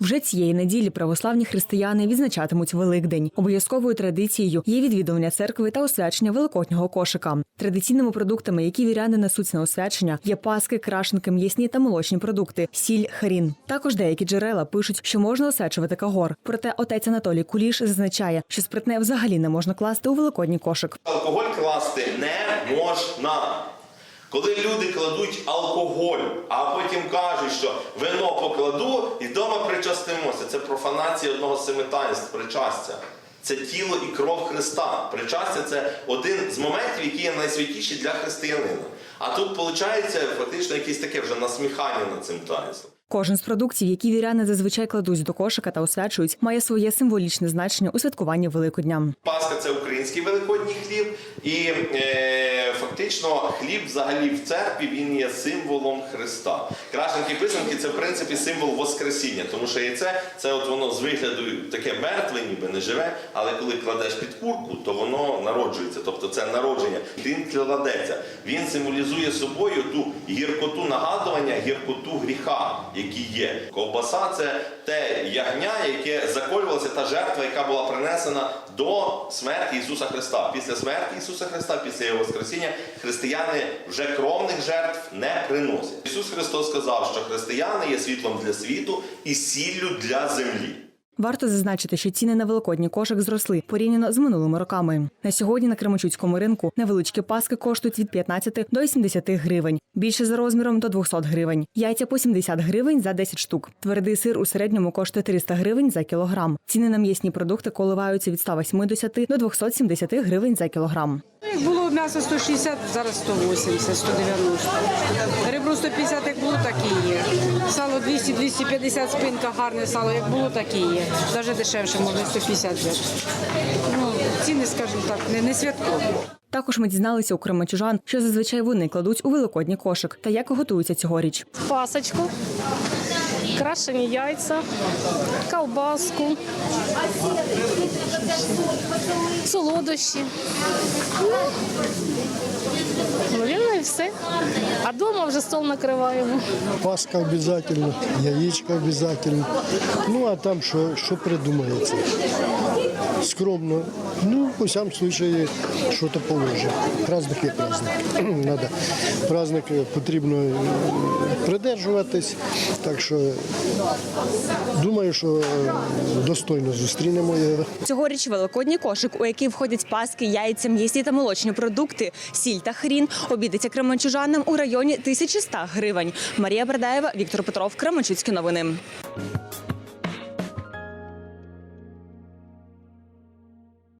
Вже цієї неділі православні християни відзначатимуть Великдень. Обов'язковою традицією є відвідування церкви та освячення великоднього кошика. Традиційними продуктами, які віряни несуть на освячення, є паски, крашенки, м'ясні та молочні продукти, сіль, хрін. Також деякі джерела пишуть, що можна освячувати кагор. Проте отець Анатолій Куліш зазначає, що спиртне взагалі не можна класти у великодній кошик. Алкоголь класти не можна. Коли люди кладуть алкоголь, а потім кажуть, що вино покладу і вдома причастимося, це профанація одного з семи таїнств причастя. Це тіло і кров Христа. Причастя це один з моментів, які є найсвятіші для християнина. А тут виходить фактично якесь таке вже насміхання над цим таїнством. Кожен з продуктів, які віряни зазвичай кладуть до кошика та освячують, має своє символічне значення у святкуванні Великодня. Пасха це український великодній хліб, і е, фактично хліб взагалі в церкві він є символом Христа. Крашенки писанки це в принципі символ Воскресіння, тому що яйце це от воно з вигляду таке мертве, ніби не живе, але коли кладеш під курку, то воно народжується, тобто це народження. Він кладеться. Він символізує собою ту гіркоту нагадування, гіркоту гріха, який є. Ковбаса це те ягня, яке заколювалося, та жертва, яка була принесена до смерті Ісуса Христа. Після смерті Ісуса Христа, після Його Воскресіння, християни вже кровних жертв не приносять. Ісус Христос сказав, що християни є світлом для світу і сіллю для землі. Варто зазначити, що ціни на великодній кошик зросли порівняно з минулими роками. На сьогодні на Кременчуцькому ринку невеличкі паски коштують від 15 до 80 гривень, більше за розміром до 200 гривень. Яйця по 70 гривень за 10 штук. Твердий сир у середньому коштує 300 гривень за кілограм. Ціни на м'ясні продукти коливаються від 180 до 270 гривень за кілограм. Як було м'ясо 160, зараз 180, 190. Ребро 150, як було, так і є. Сало 200, 250, спинка, гарне сало, як було, так і є. Навіть дешевше можна 150 взяти. Ну, ціни, скажімо так, не, не святкові. Також ми дізналися у кременчужан, що зазвичай вони кладуть у великодній кошик та як готуються цьогоріч. пасочку, крашені яйця, колбаску, солодощі. Навірно, і все. А вдома вже стол накриваємо. Паска обязательно, яичко обязательно. Ну, а там що, що придумається. Скромно. Ну, у случае, що то положено. Праздник є праздник. Надо. Праздник потрібно е, придержуватись. Так що думаю, що е, достойно зустрінемо його. Цьогоріч великодній кошик, у який входять паски, яйця, м'ясні та молочні продукти, сіль та хрін, обідеться кременчужанам у районі 1100 гривень. Марія Бердаєва, Віктор Петров, Кременчуцькі новини.